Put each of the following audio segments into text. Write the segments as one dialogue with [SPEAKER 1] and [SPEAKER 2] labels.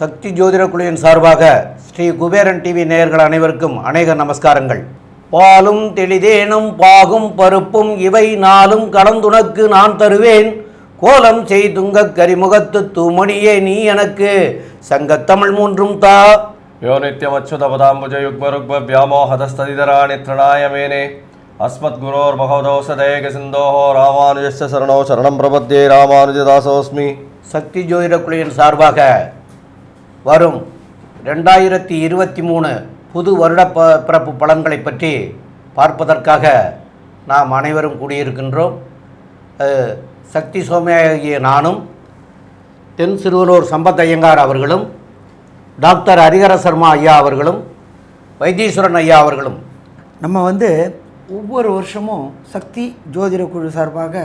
[SPEAKER 1] சக்தி ஜோதிட குழுவின் சார்பாக ஸ்ரீ குபேரன் டிவி நேயர்கள் அனைவருக்கும் அநேக நமஸ்காரங்கள் பாலும் தெளிதேனும் பாகும் பருப்பும் இவை நாளும் கலந்துனக்கு நான் தருவேன் கோலம் செய்துங்க கரிமுகத்து தூமணியே நீ எனக்கு சங்கத்தமிழ் மூன்றும் தா
[SPEAKER 2] யோ நித்யமச்சுதபதாம்புஜ யுக்மருக்ம வியாமோகதஸ்ததிதரா நித்ரணாயமேனே அஸ்மத்குரோர்மகோதோஷதேக சிந்தோஹோ ராமானுஜஸ்ய சரணோ சரணம் பிரபத்தே தாசோஸ்மி சக்தி ஜோதிட குழுவின் சார்பாக வரும் ரெண்டாயிரத்தி
[SPEAKER 1] இருபத்தி மூணு புது வருட ப பிறப்பு பலன்களை பற்றி பார்ப்பதற்காக நாம் அனைவரும் கூடியிருக்கின்றோம் சக்தி சோமையாகிய நானும் தென் சிறுவனூர் சம்பத் ஐயங்கார் அவர்களும் டாக்டர் ஹரிஹர சர்மா ஐயா அவர்களும் வைத்தீஸ்வரன் ஐயா அவர்களும்
[SPEAKER 3] நம்ம வந்து ஒவ்வொரு வருஷமும் சக்தி ஜோதிட குழு சார்பாக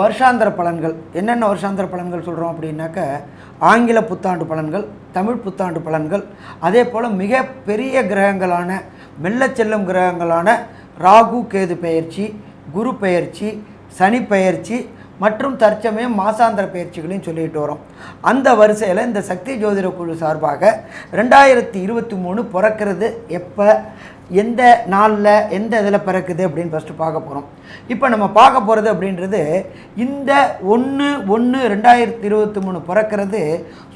[SPEAKER 3] வருஷாந்திர பலன்கள் என்னென்ன வருஷாந்திர பலன்கள் சொல்கிறோம் அப்படின்னாக்க ஆங்கில புத்தாண்டு பலன்கள் தமிழ் புத்தாண்டு பலன்கள் அதே போல் மிக பெரிய கிரகங்களான மெல்ல செல்லும் கிரகங்களான ராகு கேது பெயர்ச்சி குரு பெயர்ச்சி சனி பெயர்ச்சி மற்றும் தற்சமயம் மாசாந்திர பயிற்சிகளையும் சொல்லிட்டு வரோம் அந்த வரிசையில் இந்த சக்தி ஜோதிட குழு சார்பாக ரெண்டாயிரத்தி இருபத்தி மூணு பிறக்கிறது எப்போ எந்த நாளில் எந்த இதில் பிறக்குது அப்படின்னு ஃபஸ்ட்டு பார்க்க போகிறோம் இப்போ நம்ம பார்க்க போகிறது அப்படின்றது இந்த ஒன்று ஒன்று ரெண்டாயிரத்தி இருபத்தி மூணு பிறக்கிறது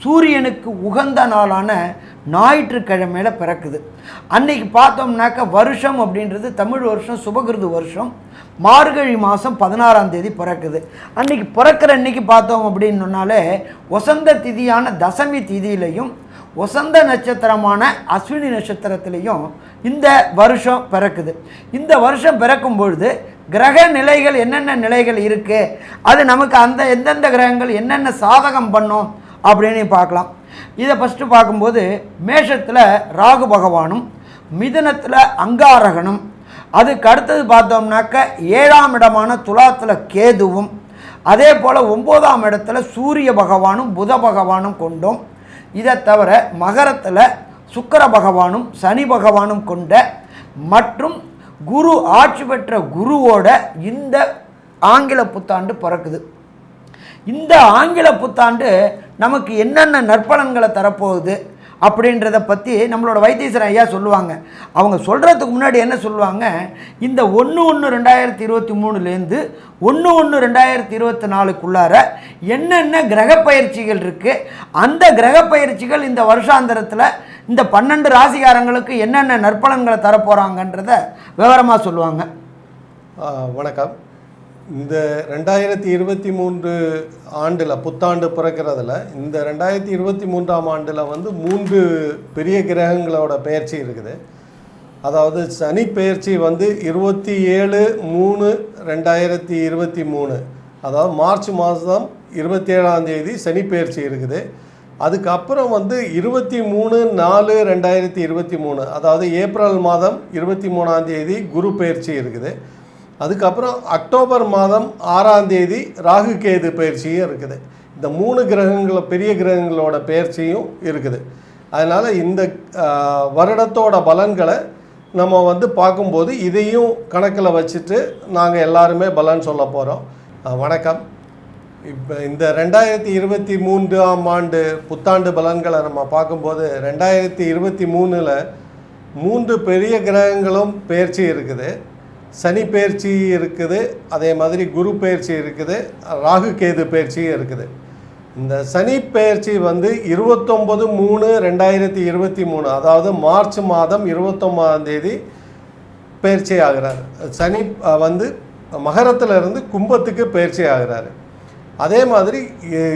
[SPEAKER 3] சூரியனுக்கு உகந்த நாளான ஞாயிற்றுக்கிழமையில் பிறக்குது அன்றைக்கி பார்த்தோம்னாக்க வருஷம் அப்படின்றது தமிழ் வருஷம் சுபகிருது வருஷம் மார்கழி மாதம் பதினாறாம் தேதி பிறக்குது அன்றைக்கி பிறக்கிற அன்னைக்கு பார்த்தோம் அப்படின்னாலே வசந்த திதியான தசமி திதியிலையும் வசந்த நட்சத்திரமான அஸ்வினி நட்சத்திரத்திலையும் இந்த வருஷம் பிறக்குது இந்த வருஷம் பிறக்கும் பொழுது கிரக நிலைகள் என்னென்ன நிலைகள் இருக்குது அது நமக்கு அந்த எந்தெந்த கிரகங்கள் என்னென்ன சாதகம் பண்ணும் அப்படின்னு பார்க்கலாம் இதை ஃபஸ்ட்டு பார்க்கும்போது மேஷத்தில் ராகு பகவானும் மிதுனத்தில் அங்காரகனும் அதுக்கு அடுத்தது பார்த்தோம்னாக்க ஏழாம் இடமான துலாத்தில் கேதுவும் அதே போல் ஒம்போதாம் இடத்துல சூரிய பகவானும் புத பகவானும் கொண்டும் இதை தவிர மகரத்தில் சுக்கர பகவானும் சனி பகவானும் கொண்ட மற்றும் குரு ஆட்சி பெற்ற குருவோட இந்த ஆங்கில புத்தாண்டு பிறக்குது இந்த ஆங்கில புத்தாண்டு நமக்கு என்னென்ன நற்பலன்களை தரப்போகுது அப்படின்றத பற்றி நம்மளோட வைத்தீஸ்வரன் ஐயா சொல்லுவாங்க அவங்க சொல்கிறதுக்கு முன்னாடி என்ன சொல்லுவாங்க இந்த ஒன்று ஒன்று ரெண்டாயிரத்தி இருபத்தி மூணுலேருந்து ஒன்று ஒன்று ரெண்டாயிரத்தி இருபத்தி நாலுக்குள்ளார என்னென்ன கிரக பயிற்சிகள் இருக்குது அந்த கிரக பயிற்சிகள் இந்த வருஷாந்திரத்தில் இந்த பன்னெண்டு ராசிகாரங்களுக்கு என்னென்ன நற்பலன்களை தரப்போகிறாங்கன்றத விவரமாக சொல்லுவாங்க
[SPEAKER 4] வணக்கம் இந்த ரெண்டாயிரத்தி இருபத்தி மூன்று ஆண்டில் புத்தாண்டு பிறக்கிறதுல இந்த ரெண்டாயிரத்தி இருபத்தி மூன்றாம் ஆண்டில் வந்து மூன்று பெரிய கிரகங்களோட பெயர்ச்சி இருக்குது அதாவது சனி பெயர்ச்சி வந்து இருபத்தி ஏழு மூணு ரெண்டாயிரத்தி இருபத்தி மூணு அதாவது மார்ச் மாதம் இருபத்தி ஏழாம் தேதி சனி பெயர்ச்சி இருக்குது அதுக்கப்புறம் வந்து இருபத்தி மூணு நாலு ரெண்டாயிரத்தி இருபத்தி மூணு அதாவது ஏப்ரல் மாதம் இருபத்தி மூணாம் தேதி குரு பயிற்சி இருக்குது அதுக்கப்புறம் அக்டோபர் மாதம் ஆறாம் தேதி ராகு கேது பயிற்சியும் இருக்குது இந்த மூணு கிரகங்கள பெரிய கிரகங்களோட பயிற்சியும் இருக்குது அதனால் இந்த வருடத்தோட பலன்களை நம்ம வந்து பார்க்கும்போது இதையும் கணக்கில் வச்சுட்டு நாங்கள் எல்லாருமே பலன் சொல்ல போகிறோம் வணக்கம் இப்போ இந்த ரெண்டாயிரத்தி இருபத்தி மூன்றாம் ஆண்டு புத்தாண்டு பலன்களை நம்ம பார்க்கும்போது ரெண்டாயிரத்தி இருபத்தி மூணில் மூன்று பெரிய கிரகங்களும் பயிற்சி இருக்குது சனி பயிற்சி இருக்குது அதே மாதிரி குரு பயிற்சி இருக்குது ராகு கேது பயிற்சியும் இருக்குது இந்த சனி பயிற்சி வந்து இருபத்தொம்பது மூணு ரெண்டாயிரத்தி இருபத்தி மூணு அதாவது மார்ச் மாதம் இருபத்தொம்பதாம் தேதி பயிற்சி ஆகிறார் சனி வந்து மகரத்தில் இருந்து கும்பத்துக்கு பயிற்சி ஆகிறாரு அதே மாதிரி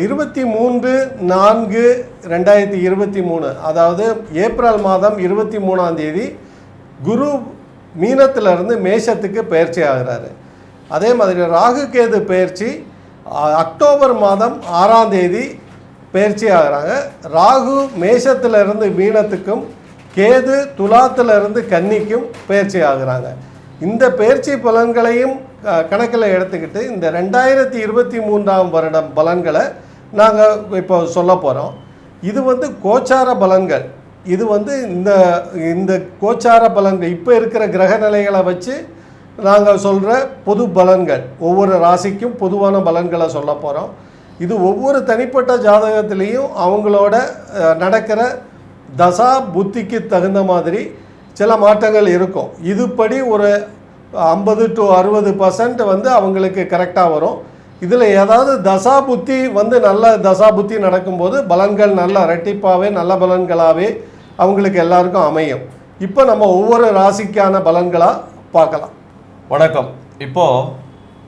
[SPEAKER 4] இருபத்தி மூன்று நான்கு ரெண்டாயிரத்தி இருபத்தி மூணு அதாவது ஏப்ரல் மாதம் இருபத்தி மூணாம் தேதி குரு மீனத்திலிருந்து மேஷத்துக்கு பயிற்சி ஆகிறாரு அதே மாதிரி ராகு கேது பயிற்சி அக்டோபர் மாதம் ஆறாம் தேதி பயிற்சி ஆகிறாங்க ராகு மேஷத்திலிருந்து மீனத்துக்கும் கேது துலாத்திலிருந்து கன்னிக்கும் பயிற்சி ஆகிறாங்க இந்த பயிற்சி பலன்களையும் கணக்கில் எடுத்துக்கிட்டு இந்த ரெண்டாயிரத்தி இருபத்தி மூன்றாம் வருடம் பலன்களை நாங்கள் இப்போ சொல்ல போகிறோம் இது வந்து கோச்சார பலன்கள் இது வந்து இந்த இந்த கோச்சார பலன்கள் இப்போ இருக்கிற கிரக நிலைகளை வச்சு நாங்கள் சொல்கிற பொது பலன்கள் ஒவ்வொரு ராசிக்கும் பொதுவான பலன்களை சொல்ல போகிறோம் இது ஒவ்வொரு தனிப்பட்ட ஜாதகத்திலையும் அவங்களோட நடக்கிற தசா புத்திக்கு தகுந்த மாதிரி சில மாற்றங்கள் இருக்கும் இதுபடி ஒரு ஐம்பது டு அறுபது பர்சன்ட் வந்து அவங்களுக்கு கரெக்டாக வரும் இதில் ஏதாவது தசா புத்தி வந்து நல்ல தசா புத்தி நடக்கும்போது பலன்கள் நல்ல ரெட்டிப்பாகவே நல்ல பலன்களாகவே அவங்களுக்கு எல்லாருக்கும் அமையும் இப்போ நம்ம ஒவ்வொரு ராசிக்கான பலன்களாக பார்க்கலாம் வணக்கம்
[SPEAKER 2] இப்போது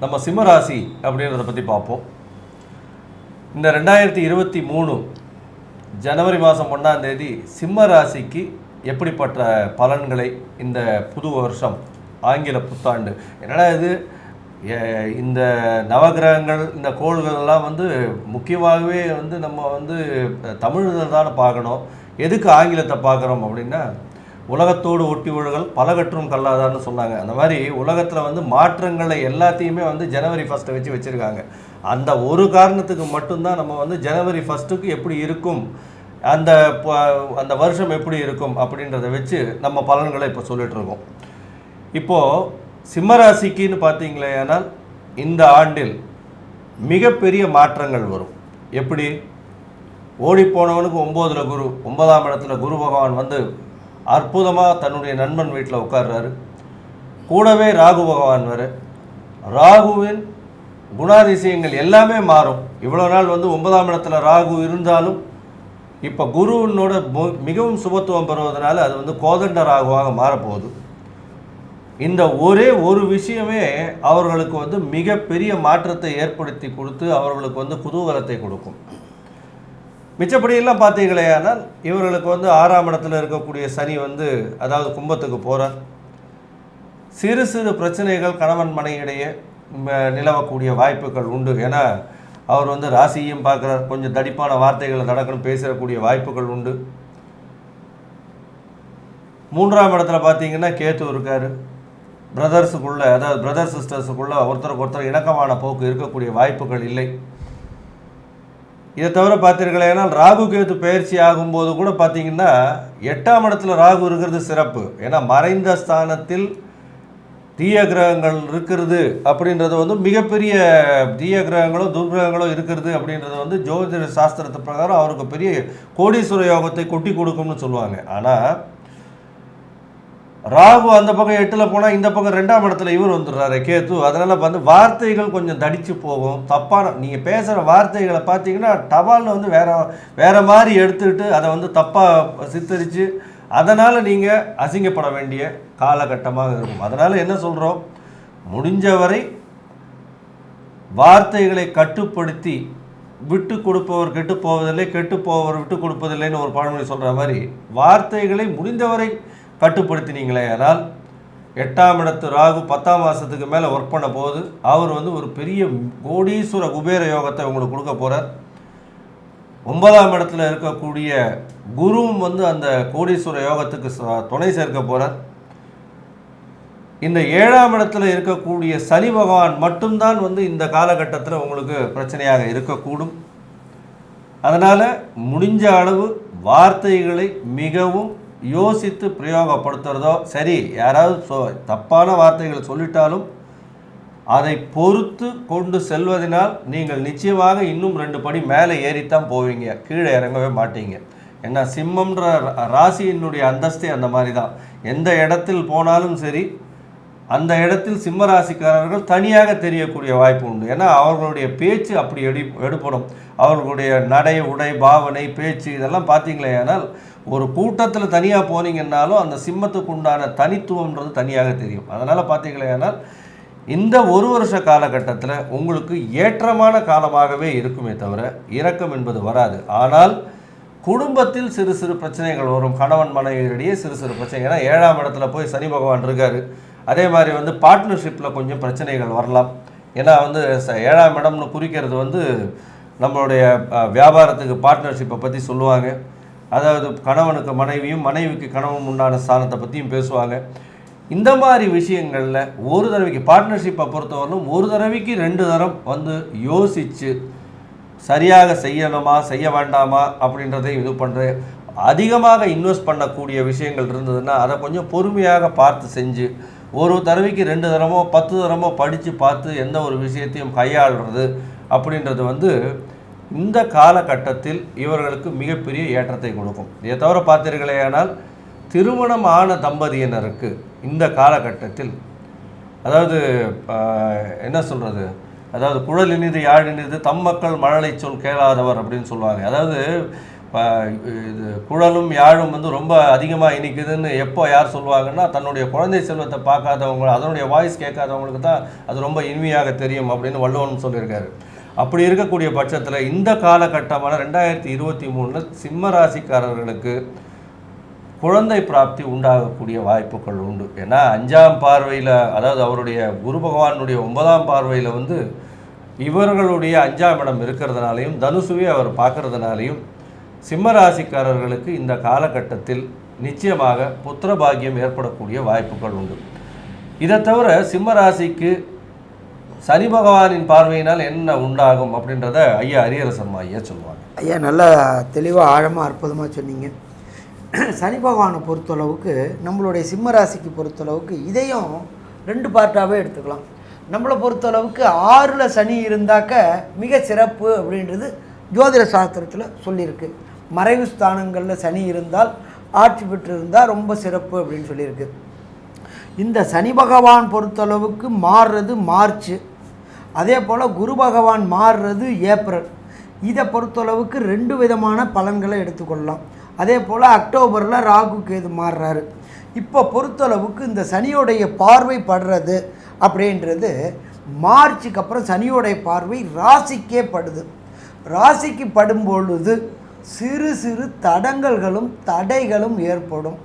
[SPEAKER 2] நம்ம சிம்மராசி அப்படின்றத பற்றி பார்ப்போம் இந்த ரெண்டாயிரத்தி இருபத்தி மூணு ஜனவரி மாதம் ஒன்றாம் தேதி சிம்ம ராசிக்கு எப்படிப்பட்ட பலன்களை இந்த புது வருஷம் ஆங்கில புத்தாண்டு என்னடா இது இந்த நவகிரகங்கள் இந்த கோள்கள் எல்லாம் வந்து முக்கியமாகவே வந்து நம்ம வந்து தமிழ் தானே பார்க்கணும் எதுக்கு ஆங்கிலத்தை பார்க்குறோம் அப்படின்னா உலகத்தோடு ஒட்டி ஒழுகல் பலகற்றும் கல்லாதான்னு சொன்னாங்க அந்த மாதிரி உலகத்தில் வந்து மாற்றங்களை எல்லாத்தையுமே வந்து ஜனவரி ஃபஸ்ட்டை வச்சு வச்சுருக்காங்க அந்த ஒரு காரணத்துக்கு மட்டும்தான் நம்ம வந்து ஜனவரி ஃபஸ்ட்டுக்கு எப்படி இருக்கும் அந்த அந்த வருஷம் எப்படி இருக்கும் அப்படின்றத வச்சு நம்ம பலன்களை இப்போ சொல்லிகிட்ருக்கோம் இப்போது சிம்மராசிக்குன்னு பார்த்தீங்களே ஆனால் இந்த ஆண்டில் மிகப்பெரிய மாற்றங்கள் வரும் எப்படி ஓடிப்போனவனுக்கு ஒம்போதில் குரு ஒன்பதாம் இடத்துல குரு பகவான் வந்து அற்புதமாக தன்னுடைய நண்பன் வீட்டில் உட்கார்றாரு கூடவே ராகு பகவான் வர ராகுவின் குணாதிசயங்கள் எல்லாமே மாறும் இவ்வளோ நாள் வந்து ஒன்பதாம் இடத்துல ராகு இருந்தாலும் இப்போ குருவினோட மிகவும் சுபத்துவம் பெறுவதனால அது வந்து கோதண்ட ராகுவாக மாறப்போகுது இந்த ஒரே ஒரு விஷயமே அவர்களுக்கு வந்து மிகப்பெரிய மாற்றத்தை ஏற்படுத்தி கொடுத்து அவர்களுக்கு வந்து குதூகலத்தை கொடுக்கும் மிச்சப்படியெல்லாம் பார்த்தீங்களே ஆனால் இவர்களுக்கு வந்து ஆறாம் இடத்துல இருக்கக்கூடிய சனி வந்து அதாவது கும்பத்துக்கு போகிறார் சிறு சிறு பிரச்சனைகள் கணவன் மனையிடையே நிலவக்கூடிய வாய்ப்புகள் உண்டு ஏன்னா அவர் வந்து ராசியும் பார்க்குறார் கொஞ்சம் தடிப்பான வார்த்தைகளை நடக்கணும் பேசக்கூடிய வாய்ப்புகள் உண்டு மூன்றாம் இடத்துல பார்த்தீங்கன்னா கேத்து இருக்கார் பிரதர்ஸுக்குள்ளே அதாவது பிரதர் சிஸ்டர்ஸுக்குள்ளே ஒருத்தருக்கு ஒருத்தர் இணக்கமான போக்கு இருக்கக்கூடிய வாய்ப்புகள் இல்லை இதை தவிர பார்த்தீர்களேனால் ராகு கேது பயிற்சி ஆகும்போது கூட பார்த்தீங்கன்னா எட்டாம் இடத்துல ராகு இருக்கிறது சிறப்பு ஏன்னா மறைந்த ஸ்தானத்தில் தீய கிரகங்கள் இருக்கிறது அப்படின்றது வந்து மிகப்பெரிய தீய கிரகங்களோ துர்கிரகங்களோ இருக்கிறது அப்படின்றது வந்து ஜோதிட சாஸ்திரத்து பிரகாரம் அவருக்கு பெரிய கோடீஸ்வர யோகத்தை கொட்டி கொடுக்கும்னு சொல்லுவாங்க ஆனால் ராகு அந்த பக்கம் எட்டில் போனால் இந்த பக்கம் ரெண்டாம் இடத்துல இவர் வந்துடுறாரு கேத்து அதனால் வந்து வார்த்தைகள் கொஞ்சம் தடித்து போகும் தப்பான நீங்கள் பேசுகிற வார்த்தைகளை பார்த்தீங்கன்னா டபாலில் வந்து வேற வேறு மாதிரி எடுத்துக்கிட்டு அதை வந்து தப்பாக சித்தரித்து அதனால் நீங்கள் அசிங்கப்பட வேண்டிய காலகட்டமாக இருக்கும் அதனால் என்ன சொல்கிறோம் முடிஞ்சவரை வார்த்தைகளை கட்டுப்படுத்தி விட்டு கொடுப்பவர் கெட்டு போவதில்லை கெட்டு போவர் விட்டு கொடுப்பதில்லைன்னு ஒரு பழமொழி சொல்கிற மாதிரி வார்த்தைகளை முடிந்தவரை கட்டுப்படுத்தினீங்களே ஆனால் எட்டாம் இடத்து ராகு பத்தாம் மாதத்துக்கு மேலே ஒர்க் பண்ண போது அவர் வந்து ஒரு பெரிய கோடீஸ்வர குபேர யோகத்தை உங்களுக்கு கொடுக்க போகிறார் ஒன்பதாம் இடத்துல இருக்கக்கூடிய குருவும் வந்து அந்த கோடீஸ்வர யோகத்துக்கு துணை சேர்க்க போகிறார் இந்த ஏழாம் இடத்துல இருக்கக்கூடிய சனி பகவான் மட்டும்தான் வந்து இந்த காலகட்டத்தில் உங்களுக்கு பிரச்சனையாக இருக்கக்கூடும் அதனால் முடிஞ்ச அளவு வார்த்தைகளை மிகவும் யோசித்து பிரயோகப்படுத்துகிறதோ சரி யாராவது தப்பான வார்த்தைகளை சொல்லிட்டாலும் அதை பொறுத்து கொண்டு செல்வதனால் நீங்கள் நிச்சயமாக இன்னும் ரெண்டு படி மேலே ஏறித்தான் போவீங்க கீழே இறங்கவே மாட்டீங்க ஏன்னா சிம்மம்ன்ற ராசியினுடைய அந்தஸ்தே அந்த மாதிரி தான் எந்த இடத்தில் போனாலும் சரி அந்த இடத்தில் சிம்ம ராசிக்காரர்கள் தனியாக தெரியக்கூடிய வாய்ப்பு உண்டு ஏன்னா அவர்களுடைய பேச்சு அப்படி எடி எடுப்படும் அவர்களுடைய நடை உடை பாவனை பேச்சு இதெல்லாம் பார்த்தீங்களே ஆனால் ஒரு கூட்டத்தில் தனியாக போனீங்கன்னாலும் அந்த சிம்மத்துக்கு உண்டான தனித்துவம்ன்றது தனியாக தெரியும் அதனால் பார்த்தீங்களே ஆனால் இந்த ஒரு வருஷ காலகட்டத்தில் உங்களுக்கு ஏற்றமான காலமாகவே இருக்குமே தவிர இரக்கம் என்பது வராது ஆனால் குடும்பத்தில் சிறு சிறு பிரச்சனைகள் வரும் கணவன் மனைவியிடையே சிறு சிறு பிரச்சனை ஏன்னா ஏழாம் இடத்துல போய் சனி பகவான் இருக்கார் அதே மாதிரி வந்து பார்ட்னர்ஷிப்பில் கொஞ்சம் பிரச்சனைகள் வரலாம் ஏன்னா வந்து ஏழாம் இடம்னு குறிக்கிறது வந்து நம்மளுடைய வியாபாரத்துக்கு பார்ட்னர்ஷிப்பை பற்றி சொல்லுவாங்க அதாவது கணவனுக்கு மனைவியும் மனைவிக்கு கணவன் உண்டான ஸ்தானத்தை பற்றியும் பேசுவாங்க இந்த மாதிரி விஷயங்களில் ஒரு தடவைக்கு பார்ட்னர்ஷிப்பை பொறுத்தவரைக்கும் ஒரு தடவைக்கு ரெண்டு தரம் வந்து யோசித்து சரியாக செய்யணுமா செய்ய வேண்டாமா அப்படின்றதை இது பண்ணுறது அதிகமாக இன்வெஸ்ட் பண்ணக்கூடிய விஷயங்கள் இருந்ததுன்னா அதை கொஞ்சம் பொறுமையாக பார்த்து செஞ்சு ஒரு தடவைக்கு ரெண்டு தரமோ பத்து தரமோ படித்து பார்த்து எந்த ஒரு விஷயத்தையும் கையாளுறது அப்படின்றது வந்து இந்த காலகட்டத்தில் இவர்களுக்கு மிகப்பெரிய ஏற்றத்தை கொடுக்கும் இதை தவிர பார்த்தீர்களே ஆனால் திருமணம் ஆன தம்பதியினருக்கு இந்த காலகட்டத்தில் அதாவது என்ன சொல்கிறது அதாவது குழல் இனிது யாழ் இனிது தம் மக்கள் மழலை சொல் கேளாதவர் அப்படின்னு சொல்லுவாங்க அதாவது இது குழலும் யாழும் வந்து ரொம்ப அதிகமாக இனிக்குதுன்னு எப்போ யார் சொல்லுவாங்கன்னா தன்னுடைய குழந்தை செல்வத்தை பார்க்காதவங்க அதனுடைய வாய்ஸ் கேட்காதவங்களுக்கு தான் அது ரொம்ப இனிமையாக தெரியும் அப்படின்னு வள்ளுவன் சொல்லியிருக்காரு அப்படி இருக்கக்கூடிய பட்சத்தில் இந்த காலகட்டமான ரெண்டாயிரத்தி இருபத்தி மூணில் சிம்ம ராசிக்காரர்களுக்கு குழந்தை பிராப்தி உண்டாகக்கூடிய வாய்ப்புகள் உண்டு ஏன்னா அஞ்சாம் பார்வையில் அதாவது அவருடைய குரு பகவானுடைய ஒன்பதாம் பார்வையில் வந்து இவர்களுடைய அஞ்சாம் இடம் இருக்கிறதுனாலையும் தனுசுவே அவர் பார்க்கறதுனாலையும் சிம்மராசிக்காரர்களுக்கு இந்த காலகட்டத்தில் நிச்சயமாக புத்திர பாகியம் ஏற்படக்கூடிய வாய்ப்புகள் உண்டு இதை தவிர சிம்மராசிக்கு சனி பகவானின் பார்வையினால் என்ன உண்டாகும் அப்படின்றத ஐயா அரியரசம்மா ஐயா
[SPEAKER 4] சொல்லுவாங்க
[SPEAKER 3] ஐயா நல்லா தெளிவாக ஆழமாக அற்புதமாக சொன்னீங்க சனி பகவானை பொறுத்தளவுக்கு நம்மளுடைய சிம்மராசிக்கு பொறுத்தளவுக்கு இதையும் ரெண்டு பார்ட்டாகவே எடுத்துக்கலாம் நம்மளை பொறுத்தளவுக்கு ஆறில் சனி இருந்தாக்க மிக சிறப்பு அப்படின்றது ஜோதிட சாஸ்திரத்தில் சொல்லியிருக்கு மறைவு ஸ்தானங்களில் சனி இருந்தால் ஆட்சி பெற்றிருந்தால் ரொம்ப சிறப்பு அப்படின்னு சொல்லியிருக்கு இந்த சனி பகவான் பொறுத்தளவுக்கு மாறுறது மார்ச் அதே போல் குரு பகவான் மாறுறது ஏப்ரல் இதை பொறுத்தளவுக்கு ரெண்டு விதமான பலன்களை எடுத்துக்கொள்ளலாம் அதே போல் அக்டோபரில் ராகு கேது மாறுறாரு இப்போ பொறுத்தளவுக்கு இந்த சனியோடைய பார்வை படுறது அப்படின்றது மார்ச்சுக்கு அப்புறம் சனியோடைய பார்வை ராசிக்கே படுது ராசிக்கு படும்பொழுது சிறு சிறு தடங்கல்களும் தடைகளும் ஏற்படும்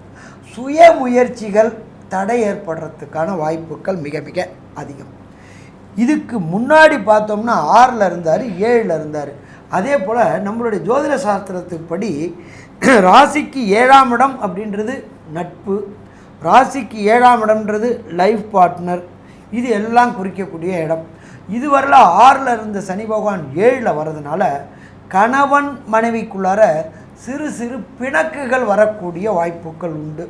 [SPEAKER 3] சுய முயற்சிகள் தடை ஏற்படுறதுக்கான வாய்ப்புகள் மிக மிக அதிகம் இதுக்கு முன்னாடி பார்த்தோம்னா ஆறில் இருந்தார் ஏழில் இருந்தார் அதே போல் நம்மளுடைய ஜோதிட சாஸ்திரத்துப்படி ராசிக்கு ஏழாம் இடம் அப்படின்றது நட்பு ராசிக்கு ஏழாம் இடம்ன்றது லைஃப் பார்ட்னர் இது எல்லாம் குறிக்கக்கூடிய இடம் இதுவரையில் ஆறில் இருந்த சனி பகவான் ஏழில் வர்றதுனால கணவன் மனைவிக்குள்ளார சிறு சிறு பிணக்குகள் வரக்கூடிய வாய்ப்புகள் உண்டு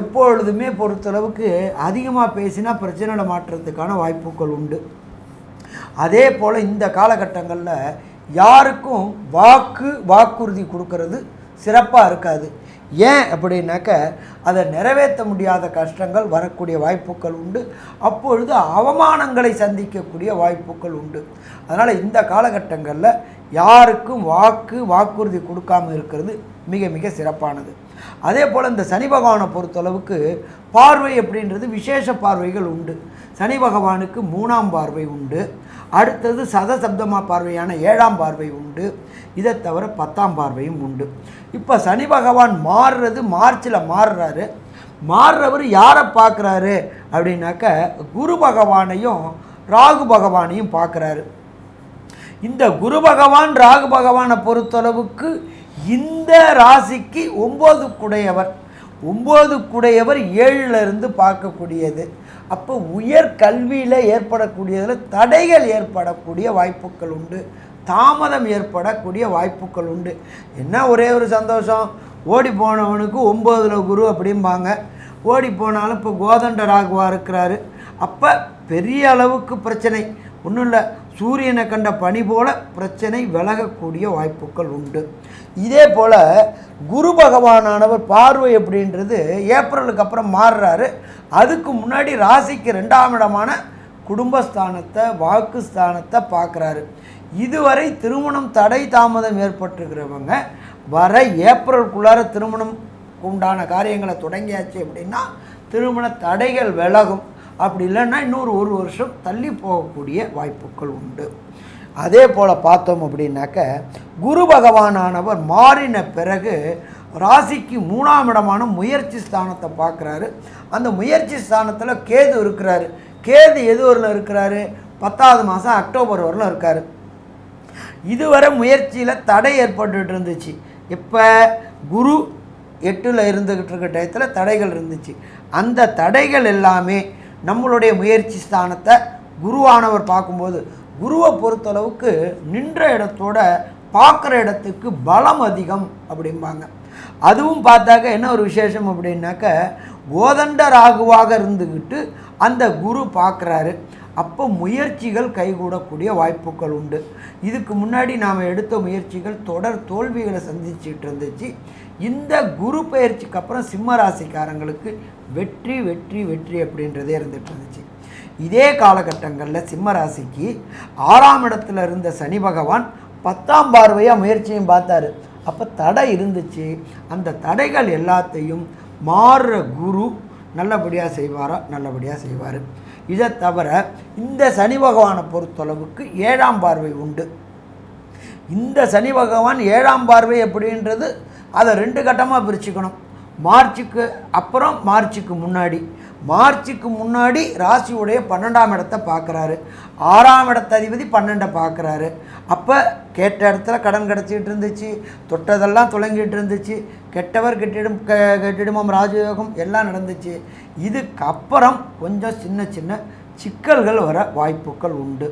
[SPEAKER 3] எப்பொழுதுமே பொறுத்தளவுக்கு அதிகமாக பேசினா பிரச்சனை மாற்றுறதுக்கான வாய்ப்புகள் உண்டு அதே போல் இந்த காலகட்டங்களில் யாருக்கும் வாக்கு வாக்குறுதி கொடுக்கறது சிறப்பாக இருக்காது ஏன் அப்படின்னாக்க அதை நிறைவேற்ற முடியாத கஷ்டங்கள் வரக்கூடிய வாய்ப்புகள் உண்டு அப்பொழுது அவமானங்களை சந்திக்கக்கூடிய வாய்ப்புகள் உண்டு அதனால் இந்த காலகட்டங்களில் யாருக்கும் வாக்கு வாக்குறுதி கொடுக்காமல் இருக்கிறது மிக மிக சிறப்பானது அதே போல் இந்த சனி பகவானை பொறுத்தளவுக்கு பார்வை அப்படின்றது விசேஷ பார்வைகள் உண்டு சனி பகவானுக்கு மூணாம் பார்வை உண்டு அடுத்தது சதசப்தமா பார்வையான ஏழாம் பார்வை உண்டு இதை தவிர பத்தாம் பார்வையும் உண்டு இப்போ சனி பகவான் மாறுறது மார்ச்சில் மாறுறாரு மாறுறவர் யாரை பார்க்குறாரு அப்படின்னாக்க குரு பகவானையும் ராகு பகவானையும் பார்க்குறாரு இந்த குரு பகவான் ராகு பகவானை பொறுத்தளவுக்கு இந்த ராசிக்கு ஒம்பது குடையவர் ஒம்பது குடையவர் ஏழிலிருந்து பார்க்கக்கூடியது அப்போ உயர் கல்வியில் ஏற்படக்கூடியதில் தடைகள் ஏற்படக்கூடிய வாய்ப்புகள் உண்டு தாமதம் ஏற்படக்கூடிய வாய்ப்புகள் உண்டு என்ன ஒரே ஒரு சந்தோஷம் ஓடி போனவனுக்கு ஒம்பதில் குரு அப்படிம்பாங்க ஓடி போனாலும் இப்போ கோதண்ட ராகுவாக இருக்கிறாரு அப்போ பெரிய அளவுக்கு பிரச்சனை ஒன்றும் இல்லை சூரியனை கண்ட பணி போல பிரச்சனை விலகக்கூடிய வாய்ப்புகள் உண்டு இதே போல் குரு பகவானானவர் பார்வை அப்படின்றது ஏப்ரலுக்கு அப்புறம் மாறுறாரு அதுக்கு முன்னாடி ராசிக்கு ரெண்டாம் இடமான குடும்பஸ்தானத்தை வாக்குஸ்தானத்தை பார்க்குறாரு இதுவரை திருமணம் தடை தாமதம் ஏற்பட்டிருக்கிறவங்க வர ஏப்ரலுக்குள்ளார திருமணம் உண்டான காரியங்களை தொடங்கியாச்சு அப்படின்னா திருமண தடைகள் விலகும் அப்படி இல்லைன்னா இன்னொரு ஒரு வருஷம் தள்ளி போகக்கூடிய வாய்ப்புகள் உண்டு அதே போல் பார்த்தோம் அப்படின்னாக்க குரு பகவானானவர் மாறின பிறகு ராசிக்கு மூணாம் இடமான முயற்சி ஸ்தானத்தை பார்க்குறாரு அந்த முயற்சி ஸ்தானத்தில் கேது இருக்கிறாரு கேது எது வரல இருக்கிறாரு பத்தாவது மாதம் அக்டோபர் வரலும் இருக்கார் இதுவரை முயற்சியில் தடை ஏற்பட்டு இருந்துச்சு இப்போ குரு எட்டில் இருந்துக்கிட்டு இருக்க டயத்தில் தடைகள் இருந்துச்சு அந்த தடைகள் எல்லாமே நம்மளுடைய முயற்சி ஸ்தானத்தை குருவானவர் பார்க்கும்போது குருவை பொறுத்தளவுக்கு நின்ற இடத்தோட பார்க்குற இடத்துக்கு பலம் அதிகம் அப்படிம்பாங்க அதுவும் பார்த்தாக்க என்ன ஒரு விசேஷம் அப்படின்னாக்க கோதண்ட ராகுவாக இருந்துக்கிட்டு அந்த குரு பார்க்குறாரு அப்போ முயற்சிகள் கைகூடக்கூடிய வாய்ப்புகள் உண்டு இதுக்கு முன்னாடி நாம் எடுத்த முயற்சிகள் தொடர் தோல்விகளை சந்திச்சுட்டு இருந்துச்சு இந்த குரு பயிற்சிக்கு அப்புறம் சிம்ம ராசிக்காரங்களுக்கு வெற்றி வெற்றி வெற்றி அப்படின்றதே இருந்துட்டு இருந்துச்சு இதே காலகட்டங்களில் சிம்ம ராசிக்கு ஆறாம் இடத்துல இருந்த சனி பகவான் பத்தாம் பார்வையாக முயற்சியும் பார்த்தாரு அப்போ தடை இருந்துச்சு அந்த தடைகள் எல்லாத்தையும் மாறுற குரு நல்லபடியாக செய்வாரா நல்லபடியாக செய்வார் இதை தவிர இந்த சனி பகவானை பொறுத்தளவுக்கு ஏழாம் பார்வை உண்டு இந்த சனி பகவான் ஏழாம் பார்வை அப்படின்றது அதை ரெண்டு கட்டமாக பிரிச்சுக்கணும் மார்ச்சுக்கு அப்புறம் மார்ச்சுக்கு முன்னாடி மார்ச்சுக்கு முன்னாடி ராசியுடைய பன்னெண்டாம் இடத்தை பார்க்குறாரு ஆறாம் இடத்த அதிபதி பன்னெண்டை பார்க்குறாரு அப்போ கேட்ட இடத்துல கடன் கிடச்சிக்கிட்டு இருந்துச்சு தொட்டதெல்லாம் துளங்கிட்டு இருந்துச்சு கெட்டவர் கெட்டிடும் க கெட்டிடுமம் ராஜயோகம் எல்லாம் நடந்துச்சு இதுக்கப்புறம் கொஞ்சம் சின்ன சின்ன சிக்கல்கள் வர வாய்ப்புகள் உண்டு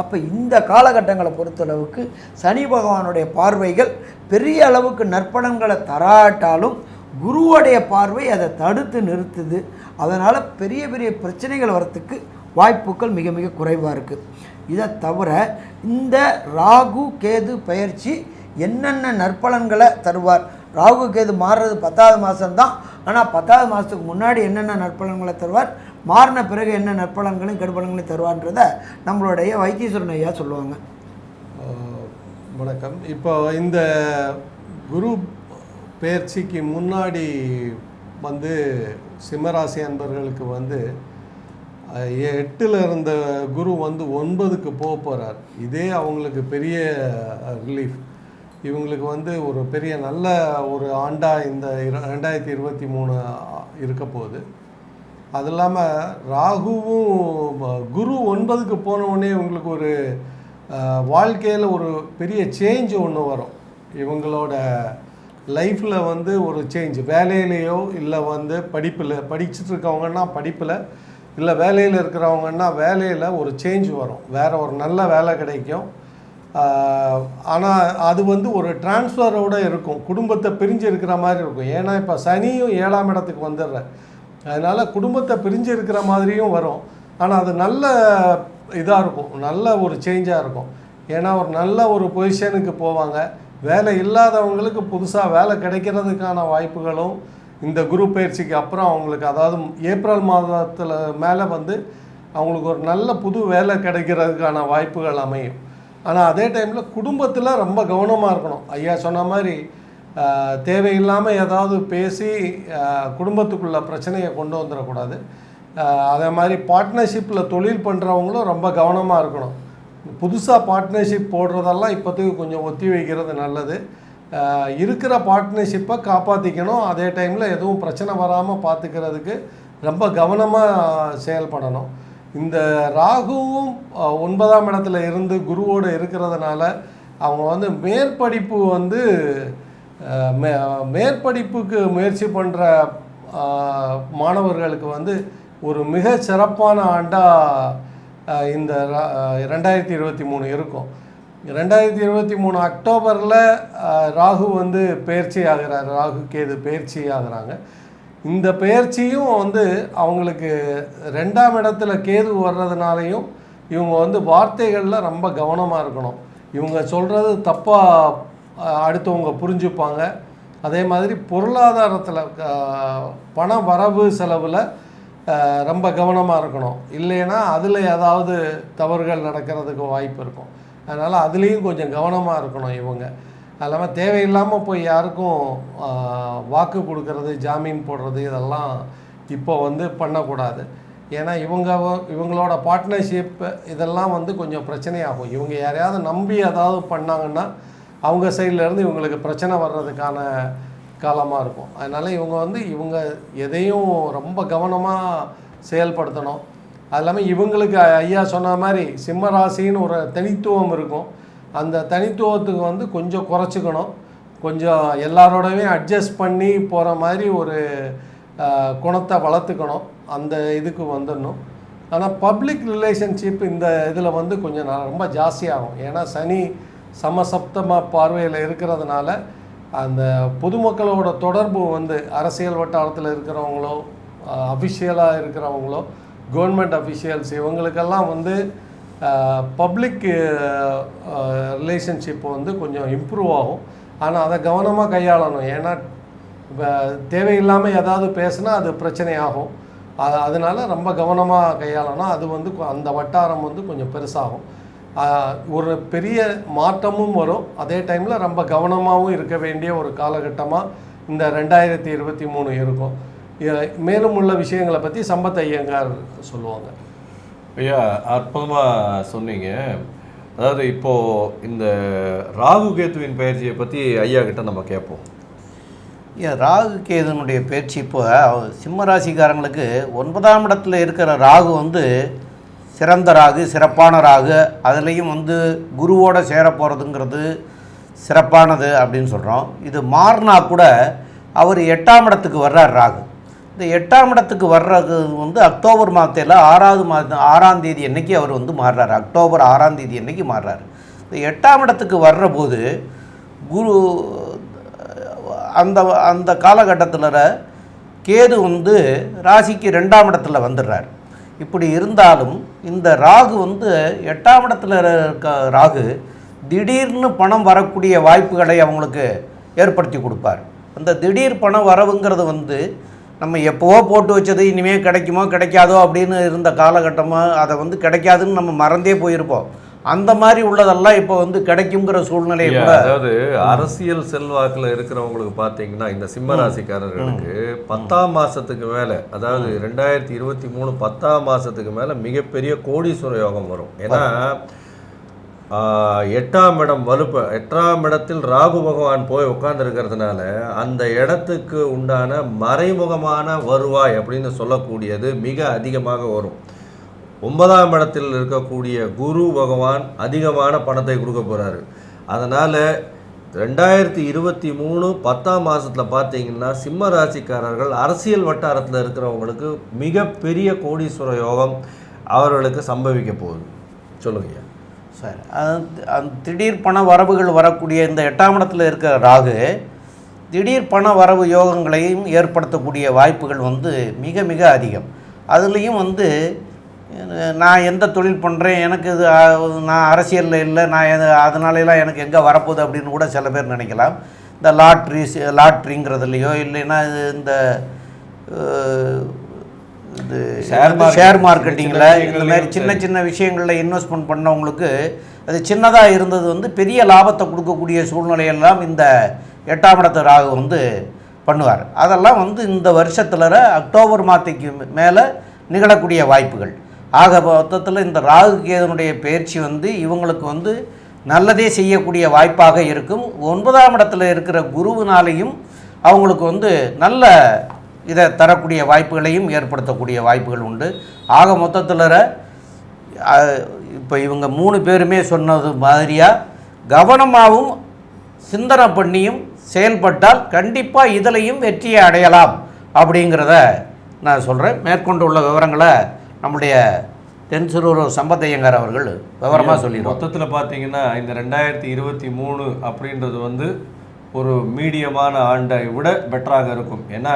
[SPEAKER 3] அப்போ இந்த காலகட்டங்களை பொறுத்தளவுக்கு சனி பகவானுடைய பார்வைகள் பெரிய அளவுக்கு நற்பணங்களை தராட்டாலும் குருவோடைய பார்வை அதை தடுத்து நிறுத்துது அதனால் பெரிய பெரிய பிரச்சனைகள் வரத்துக்கு வாய்ப்புகள் மிக மிக குறைவாக இருக்குது இதை தவிர இந்த ராகு கேது பயிற்சி என்னென்ன நற்பலன்களை தருவார் ராகு கேது மாறுறது பத்தாவது மாதம்தான் ஆனால் பத்தாவது மாதத்துக்கு முன்னாடி என்னென்ன நற்பலன்களை தருவார் மாறின பிறகு என்ன நற்பலன்களையும் கெடுபலன்களையும் தருவார்ன்றத நம்மளுடைய வைத்தீஸ்வரன் ஐயா சொல்லுவாங்க வணக்கம் இப்போ
[SPEAKER 4] இந்த குரு பயிற்சிக்கு முன்னாடி வந்து சிம்மராசி அன்பர்களுக்கு வந்து எட்டில் இருந்த குரு வந்து ஒன்பதுக்கு போக போகிறார் இதே அவங்களுக்கு பெரிய ரிலீஃப் இவங்களுக்கு வந்து ஒரு பெரிய நல்ல ஒரு ஆண்டாக இந்த ரெண்டாயிரத்தி இருபத்தி மூணு இருக்க போகுது அது இல்லாமல் ராகுவும் குரு ஒன்பதுக்கு போனவுடனே இவங்களுக்கு ஒரு வாழ்க்கையில் ஒரு பெரிய சேஞ்ச் ஒன்று வரும் இவங்களோட லைஃப்பில் வந்து ஒரு சேஞ்ச் வேலையிலேயோ இல்லை வந்து படிப்பில் படிச்சுட்டு இருக்கவங்கன்னா படிப்பில் இல்லை வேலையில் இருக்கிறவங்கன்னா வேலையில் ஒரு சேஞ்ச் வரும் வேறு ஒரு நல்ல வேலை கிடைக்கும் ஆனால் அது வந்து ஒரு டிரான்ஸ்ஃபரோடு இருக்கும் குடும்பத்தை பிரிஞ்சு இருக்கிற மாதிரி இருக்கும் ஏன்னா இப்போ சனியும் ஏழாம் இடத்துக்கு வந்துடுறேன் அதனால் குடும்பத்தை பிரிஞ்சு இருக்கிற மாதிரியும் வரும் ஆனால் அது நல்ல இதாக இருக்கும் நல்ல ஒரு சேஞ்சாக இருக்கும் ஏன்னா ஒரு நல்ல ஒரு பொசிஷனுக்கு போவாங்க வேலை இல்லாதவங்களுக்கு புதுசாக வேலை கிடைக்கிறதுக்கான வாய்ப்புகளும் இந்த குரு பயிற்சிக்கு அப்புறம் அவங்களுக்கு அதாவது ஏப்ரல் மாதத்தில் மேலே வந்து அவங்களுக்கு ஒரு நல்ல புது வேலை கிடைக்கிறதுக்கான வாய்ப்புகள் அமையும் ஆனால் அதே டைமில் குடும்பத்தில் ரொம்ப கவனமாக இருக்கணும் ஐயா சொன்ன மாதிரி தேவையில்லாமல் ஏதாவது பேசி குடும்பத்துக்குள்ள பிரச்சனையை கொண்டு வந்துடக்கூடாது அதே மாதிரி பார்ட்னர்ஷிப்பில் தொழில் பண்ணுறவங்களும் ரொம்ப கவனமாக இருக்கணும் புதுசாக பார்ட்னர்ஷிப் போடுறதெல்லாம் இப்போதைக்கு கொஞ்சம் ஒத்தி வைக்கிறது நல்லது இருக்கிற பார்ட்னர்ஷிப்பை காப்பாற்றிக்கணும் அதே டைமில் எதுவும் பிரச்சனை வராமல் பார்த்துக்கிறதுக்கு ரொம்ப கவனமாக செயல்படணும் இந்த ராகுவும் ஒன்பதாம் இடத்துல இருந்து குருவோடு இருக்கிறதுனால அவங்க வந்து மேற்படிப்பு வந்து மே மேற்படிப்புக்கு முயற்சி பண்ணுற மாணவர்களுக்கு வந்து ஒரு மிக சிறப்பான ஆண்டாக இந்த ரெண்டாயிரத்தி இருபத்தி மூணு இருக்கும் ரெண்டாயிரத்தி இருபத்தி மூணு அக்டோபரில் ராகு வந்து பயிற்சி ஆகிறார் ராகு கேது பயிற்சி ஆகிறாங்க இந்த பயிற்சியும் வந்து அவங்களுக்கு ரெண்டாம் இடத்துல கேது வர்றதுனாலையும் இவங்க வந்து வார்த்தைகளில் ரொம்ப கவனமாக இருக்கணும் இவங்க சொல்கிறது தப்பாக அடுத்தவங்க புரிஞ்சுப்பாங்க அதே மாதிரி பொருளாதாரத்தில் பண வரவு செலவில் ரொம்ப கவனமாக இருக்கணும் இல்லைன்னா அதில் ஏதாவது தவறுகள் நடக்கிறதுக்கு வாய்ப்பு இருக்கும் அதனால் அதுலேயும் கொஞ்சம் கவனமாக இருக்கணும் இவங்க அது தேவையில்லாமல் போய் யாருக்கும் வாக்கு கொடுக்கறது ஜாமீன் போடுறது இதெல்லாம் இப்போ வந்து பண்ணக்கூடாது ஏன்னா இவங்க இவங்களோட பார்ட்னர்ஷிப் இதெல்லாம் வந்து கொஞ்சம் பிரச்சனையாகும் இவங்க யாரையாவது நம்பி ஏதாவது பண்ணாங்கன்னா அவங்க சைட்லேருந்து இவங்களுக்கு பிரச்சனை வர்றதுக்கான காலமாக இருக்கும் அதனால் இவங்க வந்து இவங்க எதையும் ரொம்ப கவனமாக செயல்படுத்தணும் அது இல்லாமல் இவங்களுக்கு ஐயா சொன்ன மாதிரி சிம்ம ராசின்னு ஒரு தனித்துவம் இருக்கும் அந்த தனித்துவத்துக்கு வந்து கொஞ்சம் குறைச்சிக்கணும் கொஞ்சம் எல்லாரோடவே அட்ஜஸ்ட் பண்ணி போகிற மாதிரி ஒரு குணத்தை வளர்த்துக்கணும் அந்த இதுக்கு வந்துடணும் ஆனால் பப்ளிக் ரிலேஷன்ஷிப் இந்த இதில் வந்து கொஞ்சம் ரொம்ப ஜாஸ்தியாகும் ஏன்னா சனி சமசப்தமாக பார்வையில் இருக்கிறதுனால அந்த பொதுமக்களோட தொடர்பு வந்து அரசியல் வட்டாரத்தில் இருக்கிறவங்களோ அஃபிஷியலாக இருக்கிறவங்களோ கவர்மெண்ட் அஃபிஷியல்ஸ் இவங்களுக்கெல்லாம் வந்து பப்ளிக் ரிலேஷன்ஷிப் வந்து கொஞ்சம் இம்ப்ரூவ் ஆகும் ஆனால் அதை கவனமாக கையாளணும் ஏன்னா இப்போ தேவையில்லாமல் ஏதாவது பேசுனா அது பிரச்சனையாகும் அது அதனால் ரொம்ப கவனமாக கையாளணும் அது வந்து அந்த வட்டாரம் வந்து கொஞ்சம் பெருசாகும் ஒரு பெரிய மாற்றமும் வரும் அதே டைமில் ரொம்ப கவனமாகவும் இருக்க வேண்டிய ஒரு காலகட்டமாக இந்த ரெண்டாயிரத்தி இருபத்தி மூணு இருக்கும் மேலும் உள்ள விஷயங்களை பற்றி சம்பத் ஐயங்கார் சொல்லுவாங்க
[SPEAKER 2] ஐயா அற்புதமாக சொன்னீங்க அதாவது இப்போது இந்த ராகு கேத்துவின் பயிற்சியை பற்றி ஐயா கிட்ட நம்ம கேட்போம்
[SPEAKER 1] ஏன் ராகு கேதுனுடைய பயிற்சி இப்போ சிம்ம ராசிக்காரங்களுக்கு ஒன்பதாம் இடத்துல இருக்கிற ராகு வந்து சிறந்த ராகு சிறப்பான ராகு அதுலேயும் வந்து குருவோடு சேர போகிறதுங்கிறது சிறப்பானது அப்படின்னு சொல்கிறோம் இது மாறினா கூட அவர் எட்டாம் இடத்துக்கு வர்றார் ராகு இந்த எட்டாம் இடத்துக்கு வர்றது வந்து அக்டோபர் மாதத்தில் ஆறாவது மாதம் ஆறாம் தேதி அன்னைக்கு அவர் வந்து மாறுறார் அக்டோபர் ஆறாம் தேதி அன்னைக்கு மாறுறார் இந்த எட்டாம் இடத்துக்கு வர்ற போது குரு அந்த அந்த காலகட்டத்தில் கேது வந்து ராசிக்கு ரெண்டாம் இடத்துல வந்துடுறார் இப்படி இருந்தாலும் இந்த ராகு வந்து எட்டாம் இடத்துல இருக்க ராகு திடீர்னு பணம் வரக்கூடிய வாய்ப்புகளை அவங்களுக்கு ஏற்படுத்தி கொடுப்பார் அந்த திடீர் பணம் வரவுங்கிறது வந்து நம்ம எப்போவோ போட்டு வச்சது இனிமேல் கிடைக்குமோ கிடைக்காதோ அப்படின்னு இருந்த காலகட்டமாக அதை வந்து கிடைக்காதுன்னு நம்ம மறந்தே போயிருப்போம் அந்த மாதிரி உள்ளதெல்லாம் இப்போ வந்து கிடைக்குங்கிற சூழ்நிலை அதாவது
[SPEAKER 2] அரசியல் செல்வாக்கில் இருக்கிறவங்களுக்கு பார்த்தீங்கன்னா இந்த சிம்மராசிக்காரர்களுக்கு பத்தாம் மாதத்துக்கு மேலே அதாவது ரெண்டாயிரத்தி இருபத்தி மூணு பத்தாம் மாதத்துக்கு மேலே மிகப்பெரிய கோடீஸ்வர யோகம் வரும் ஏன்னா எட்டாம் இடம் வலுப்ப எட்டாம் இடத்தில் ராகு பகவான் போய் உட்கார்ந்துருக்கிறதுனால அந்த இடத்துக்கு உண்டான மறைமுகமான வருவாய் அப்படின்னு சொல்லக்கூடியது மிக அதிகமாக வரும் ஒன்பதாம் இடத்தில் இருக்கக்கூடிய குரு பகவான் அதிகமான பணத்தை கொடுக்க போகிறாரு அதனால் ரெண்டாயிரத்தி இருபத்தி மூணு பத்தாம் மாதத்தில் பார்த்தீங்கன்னா சிம்ம ராசிக்காரர்கள் அரசியல் வட்டாரத்தில் இருக்கிறவங்களுக்கு மிகப்பெரிய கோடீஸ்வர யோகம் அவர்களுக்கு சம்பவிக்க போகுது சொல்லுங்கய்யா சார் அது திடீர் பண வரவுகள் வரக்கூடிய இந்த எட்டாம்
[SPEAKER 1] இடத்துல இருக்கிற ராகு திடீர் பண வரவு யோகங்களையும் ஏற்படுத்தக்கூடிய வாய்ப்புகள் வந்து மிக மிக அதிகம் அதுலேயும் வந்து நான் எந்த தொழில் பண்ணுறேன் எனக்கு இது நான் அரசியலில் இல்லை நான் அதனாலலாம் எனக்கு எங்கே வரப்போகுது அப்படின்னு கூட சில பேர் நினைக்கலாம் இந்த லாட்ரிஸ் லாட்ரிங்கிறதுலையோ இல்லைன்னா இது இந்த இது ஷேர் ஷேர் மார்க்கெட்டிங்கில் இந்த மாதிரி சின்ன சின்ன விஷயங்களில் இன்வெஸ்ட்மெண்ட் பண்ணவங்களுக்கு அது சின்னதாக இருந்தது வந்து பெரிய லாபத்தை கொடுக்கக்கூடிய சூழ்நிலையெல்லாம் இந்த எட்டாம் இடத்து ராகு வந்து பண்ணுவார் அதெல்லாம் வந்து இந்த வருஷத்தில் அக்டோபர் மாதத்துக்கு மேலே நிகழக்கூடிய வாய்ப்புகள் ஆக மொத்தத்தில் இந்த ராகு கேதுனுடைய பயிற்சி வந்து இவங்களுக்கு வந்து நல்லதே செய்யக்கூடிய வாய்ப்பாக இருக்கும் ஒன்பதாம் இடத்துல இருக்கிற குருவினாலேயும் அவங்களுக்கு வந்து நல்ல இதை தரக்கூடிய வாய்ப்புகளையும் ஏற்படுத்தக்கூடிய வாய்ப்புகள் உண்டு ஆக மொத்தத்தில் இப்போ இவங்க மூணு பேருமே சொன்னது மாதிரியாக கவனமாகவும் சிந்தனை பண்ணியும் செயல்பட்டால் கண்டிப்பாக இதிலையும் வெற்றியை அடையலாம் அப்படிங்கிறத நான் சொல்கிறேன் மேற்கொண்டு உள்ள விவரங்களை நம்முடைய தென்சிறுவரும் சம்பத்தையங்கார் அவர்கள் விவரமாக சொல்லிடுவோம்
[SPEAKER 2] மொத்தத்தில் பார்த்தீங்கன்னா இந்த ரெண்டாயிரத்தி இருபத்தி மூணு அப்படின்றது வந்து ஒரு மீடியமான ஆண்டை விட பெட்டராக இருக்கும் ஏன்னா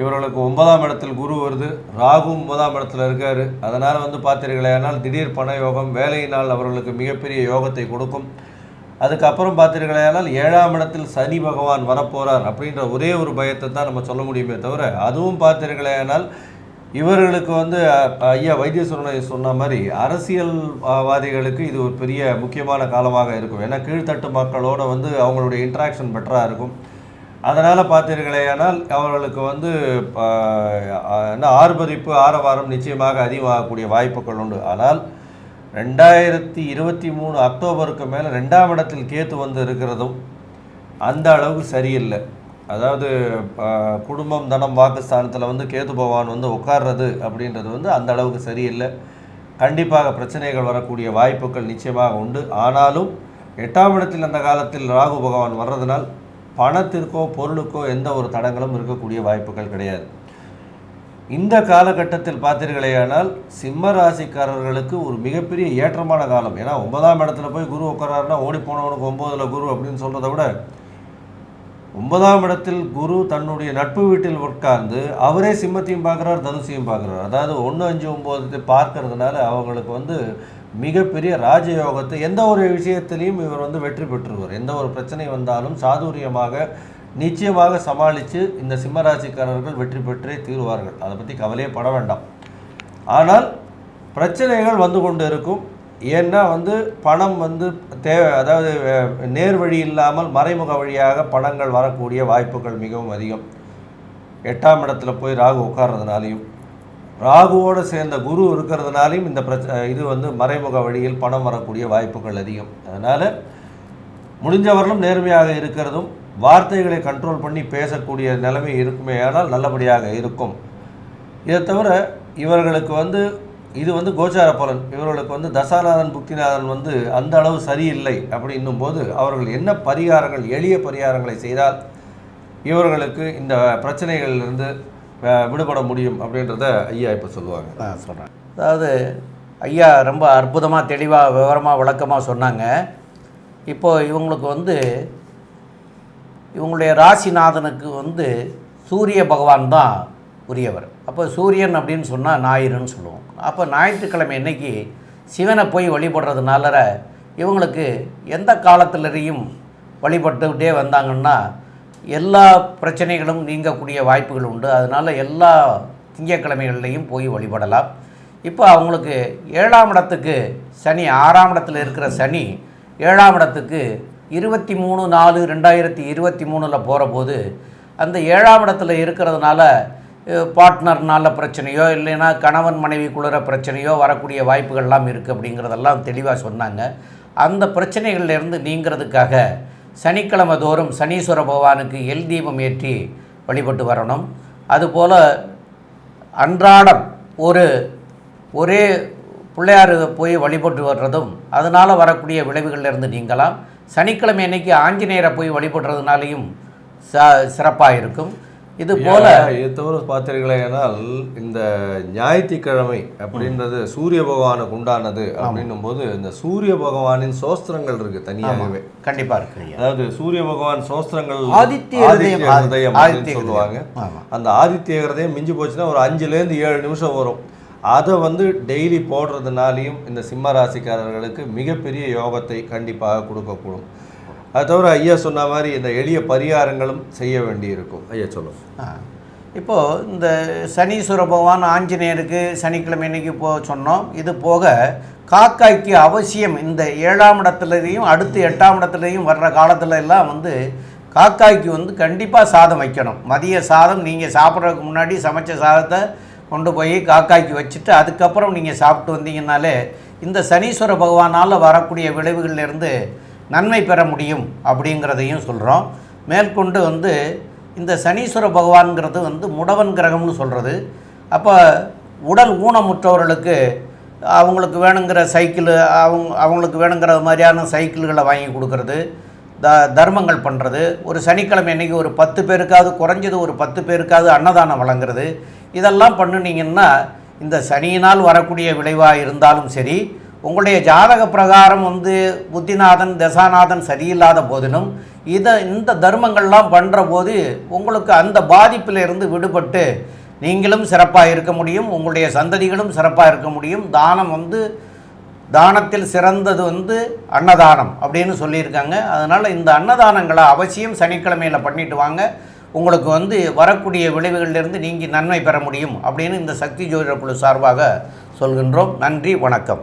[SPEAKER 2] இவர்களுக்கு ஒன்பதாம் இடத்தில் குரு வருது ராகு ஒன்பதாம் இடத்துல இருக்கார் அதனால் வந்து பார்த்தீர்களே ஆனால் திடீர் பண யோகம் வேலையினால் அவர்களுக்கு மிகப்பெரிய யோகத்தை கொடுக்கும் அதுக்கப்புறம் பார்த்தீர்களே ஆனால் ஏழாம் இடத்தில் சனி பகவான் வரப்போகிறார் அப்படின்ற ஒரே ஒரு பயத்தை தான் நம்ம சொல்ல முடியுமே தவிர அதுவும் பார்த்தீர்களே ஆனால் இவர்களுக்கு வந்து ஐயா வைத்தியசுரனை சொன்ன மாதிரி அரசியல்வாதிகளுக்கு இது ஒரு பெரிய முக்கியமான காலமாக இருக்கும் ஏன்னா கீழ்த்தட்டு மக்களோட வந்து அவங்களுடைய இன்ட்ராக்ஷன் பெட்டராக இருக்கும் அதனால் ஆனால் அவர்களுக்கு வந்து என்ன ஆர்ப்பரிப்பு ஆரவாரம் நிச்சயமாக அதிகமாகக்கூடிய வாய்ப்புகள் உண்டு ஆனால் ரெண்டாயிரத்தி இருபத்தி மூணு அக்டோபருக்கு மேலே ரெண்டாம் இடத்தில் கேத்து வந்து இருக்கிறதும் அந்த அளவுக்கு சரியில்லை அதாவது குடும்பம் தனம் வாக்குஸ்தானத்தில் வந்து கேது பகவான் வந்து உட்கார்றது அப்படின்றது வந்து அந்த அளவுக்கு சரியில்லை கண்டிப்பாக பிரச்சனைகள் வரக்கூடிய வாய்ப்புகள் நிச்சயமாக உண்டு ஆனாலும் எட்டாம் இடத்தில் அந்த காலத்தில் ராகு பகவான் வர்றதுனால் பணத்திற்கோ பொருளுக்கோ எந்த ஒரு தடங்களும் இருக்கக்கூடிய வாய்ப்புகள் கிடையாது இந்த காலகட்டத்தில் பார்த்தீர்களேயானால் சிம்ம ராசிக்காரர்களுக்கு ஒரு மிகப்பெரிய ஏற்றமான காலம் ஏன்னா ஒன்பதாம் இடத்துல போய் குரு உட்காராருன்னா ஓடி போனவனுக்கு ஒம்போதில் குரு அப்படின்னு சொல்கிறத விட ஒன்பதாம் இடத்தில் குரு தன்னுடைய நட்பு வீட்டில் உட்கார்ந்து அவரே சிம்மத்தையும் பார்க்குறார் தனுசையும் பார்க்குறார் அதாவது ஒன்று அஞ்சு ஒம்போதத்தை பார்க்கறதுனால அவங்களுக்கு வந்து மிகப்பெரிய ராஜயோகத்தை எந்த ஒரு விஷயத்திலையும் இவர் வந்து வெற்றி பெற்றுருவார் எந்த ஒரு பிரச்சனை வந்தாலும் சாதுரியமாக நிச்சயமாக சமாளித்து இந்த சிம்மராசிக்காரர்கள் வெற்றி பெற்றே தீர்வார்கள் அதை பற்றி கவலையே பட வேண்டாம் ஆனால் பிரச்சனைகள் வந்து கொண்டு இருக்கும் ஏன்னா வந்து பணம் வந்து தேவை அதாவது நேர் வழி இல்லாமல் மறைமுக வழியாக பணங்கள் வரக்கூடிய வாய்ப்புகள் மிகவும் அதிகம் எட்டாம் இடத்துல போய் ராகு உட்கார்றதுனாலையும் ராகுவோடு சேர்ந்த குரு இருக்கிறதுனாலையும் இந்த பிரச்ச இது வந்து மறைமுக வழியில் பணம் வரக்கூடிய வாய்ப்புகள் அதிகம் அதனால் முடிஞ்சவர்களும் நேர்மையாக இருக்கிறதும் வார்த்தைகளை கண்ட்ரோல் பண்ணி பேசக்கூடிய நிலைமை இருக்குமே ஆனால் நல்லபடியாக இருக்கும் இதை தவிர இவர்களுக்கு வந்து இது வந்து கோச்சார பலன் இவர்களுக்கு வந்து தசாநாதன் புக்திநாதன் வந்து அந்த அளவு சரியில்லை அப்படின்னும் போது அவர்கள் என்ன பரிகாரங்கள் எளிய பரிகாரங்களை செய்தால் இவர்களுக்கு இந்த பிரச்சனைகளிலிருந்து விடுபட முடியும் அப்படின்றத ஐயா இப்போ சொல்லுவாங்க சொல்கிறேன் அதாவது ஐயா ரொம்ப
[SPEAKER 1] அற்புதமாக தெளிவாக விவரமாக விளக்கமாக சொன்னாங்க இப்போது இவங்களுக்கு வந்து இவங்களுடைய ராசிநாதனுக்கு வந்து சூரிய பகவான் தான் உரியவர் அப்போ சூரியன் அப்படின்னு சொன்னால் ஞாயிறுன்னு சொல்லுவோம் அப்போ ஞாயிற்றுக்கிழமை இன்னைக்கு சிவனை போய் வழிபடுறதுனால இவங்களுக்கு எந்த காலத்துலரையும் வழிபட்டுக்கிட்டே வந்தாங்கன்னா எல்லா பிரச்சனைகளும் நீங்கக்கூடிய வாய்ப்புகள் உண்டு அதனால் எல்லா திங்கக்கிழமைகள்லையும் போய் வழிபடலாம் இப்போ அவங்களுக்கு ஏழாம் இடத்துக்கு சனி ஆறாம் இடத்துல இருக்கிற சனி ஏழாம் இடத்துக்கு இருபத்தி மூணு நாலு ரெண்டாயிரத்தி இருபத்தி மூணில் போகிற போது அந்த ஏழாம் இடத்துல இருக்கிறதுனால பார்ட்னர்னால பிரச்சனையோ இல்லைன்னா கணவன் மனைவிக்குள்ளற பிரச்சனையோ வரக்கூடிய வாய்ப்புகள்லாம் இருக்குது அப்படிங்கிறதெல்லாம் தெளிவாக சொன்னாங்க அந்த பிரச்சனைகள்லேருந்து நீங்கிறதுக்காக சனிக்கிழமை தோறும் சனீஸ்வர பகவானுக்கு எல் தீபம் ஏற்றி வழிபட்டு வரணும் அதுபோல் அன்றாடம் ஒரு ஒரே பிள்ளையார் போய் வழிபட்டு வர்றதும் அதனால் வரக்கூடிய விளைவுகள்லேருந்து நீங்களாம் சனிக்கிழமை அன்னைக்கு ஆஞ்சநேயரை போய் வழிபடுறதுனாலையும் ச சிறப்பாக இருக்கும்
[SPEAKER 2] இது போல இது தவிர பார்த்தீர்களே ஏனால் இந்த ஞாயிற்றுக்கிழமை அப்படின்றது சூரிய பகவானுக்கு உண்டானது அப்படின்னும் போது இந்த சூரிய பகவானின் சோஸ்திரங்கள் இருக்கு தனியாகவே கண்டிப்பா இருக்கு அதாவது சூரிய பகவான் சோஸ்திரங்கள் ஆதித்ய ஹிருதயம் சொல்லுவாங்க அந்த ஆதித்ய ஹிருதயம் மிஞ்சி போச்சுன்னா ஒரு அஞ்சுல இருந்து ஏழு நிமிஷம் வரும் அதை வந்து டெய்லி போடுறதுனாலையும் இந்த சிம்ம ராசிக்காரர்களுக்கு மிகப்பெரிய யோகத்தை கண்டிப்பாக கொடுக்கக்கூடும் அது தவிர ஐயா சொன்ன மாதிரி இந்த எளிய பரிகாரங்களும் செய்ய வேண்டியிருக்கும் ஐயா சொல்லுங்க
[SPEAKER 1] இப்போது இந்த சனீஸ்வர பகவான் ஆஞ்சநேயருக்கு சனிக்கிழமை இன்னைக்கு போக சொன்னோம் இது போக காக்காய்க்கு அவசியம் இந்த ஏழாம் இடத்துலையும் அடுத்து எட்டாம் இடத்துலையும் வர்ற காலத்துல எல்லாம் வந்து காக்காய்க்கு வந்து கண்டிப்பாக சாதம் வைக்கணும் மதிய சாதம் நீங்கள் சாப்பிட்றதுக்கு முன்னாடி சமைச்ச சாதத்தை கொண்டு போய் காக்காய்க்கு வச்சுட்டு அதுக்கப்புறம் நீங்கள் சாப்பிட்டு வந்தீங்கன்னாலே இந்த சனீஸ்வர பகவானால் வரக்கூடிய விளைவுகள்லேருந்து நன்மை பெற முடியும் அப்படிங்கிறதையும் சொல்கிறோம் மேற்கொண்டு வந்து இந்த சனீஸ்வர பகவான்கிறது வந்து முடவன் கிரகம்னு சொல்கிறது அப்போ உடல் ஊனமுற்றவர்களுக்கு அவங்களுக்கு வேணுங்கிற சைக்கிள் அவங் அவங்களுக்கு வேணுங்கிற மாதிரியான சைக்கிள்களை வாங்கி கொடுக்கறது த தர்மங்கள் பண்ணுறது ஒரு சனிக்கிழமை இன்றைக்கி ஒரு பத்து பேருக்காவது குறைஞ்சது ஒரு பத்து பேருக்காவது அன்னதானம் வழங்குறது இதெல்லாம் பண்ணினீங்கன்னா இந்த சனியினால் வரக்கூடிய விளைவாக இருந்தாலும் சரி உங்களுடைய ஜாதக பிரகாரம் வந்து புத்திநாதன் தசாநாதன் சரியில்லாத போதிலும் இதை இந்த தர்மங்கள்லாம் பண்ணுற போது உங்களுக்கு அந்த பாதிப்பிலிருந்து விடுபட்டு நீங்களும் சிறப்பாக இருக்க முடியும் உங்களுடைய சந்ததிகளும் சிறப்பாக இருக்க முடியும் தானம் வந்து தானத்தில் சிறந்தது வந்து அன்னதானம் அப்படின்னு சொல்லியிருக்காங்க அதனால் இந்த அன்னதானங்களை அவசியம் சனிக்கிழமையில் பண்ணிட்டு வாங்க உங்களுக்கு வந்து வரக்கூடிய விளைவுகளிலிருந்து நீங்கள் நன்மை பெற முடியும் அப்படின்னு இந்த சக்தி குழு சார்பாக சொல்கின்றோம் நன்றி வணக்கம்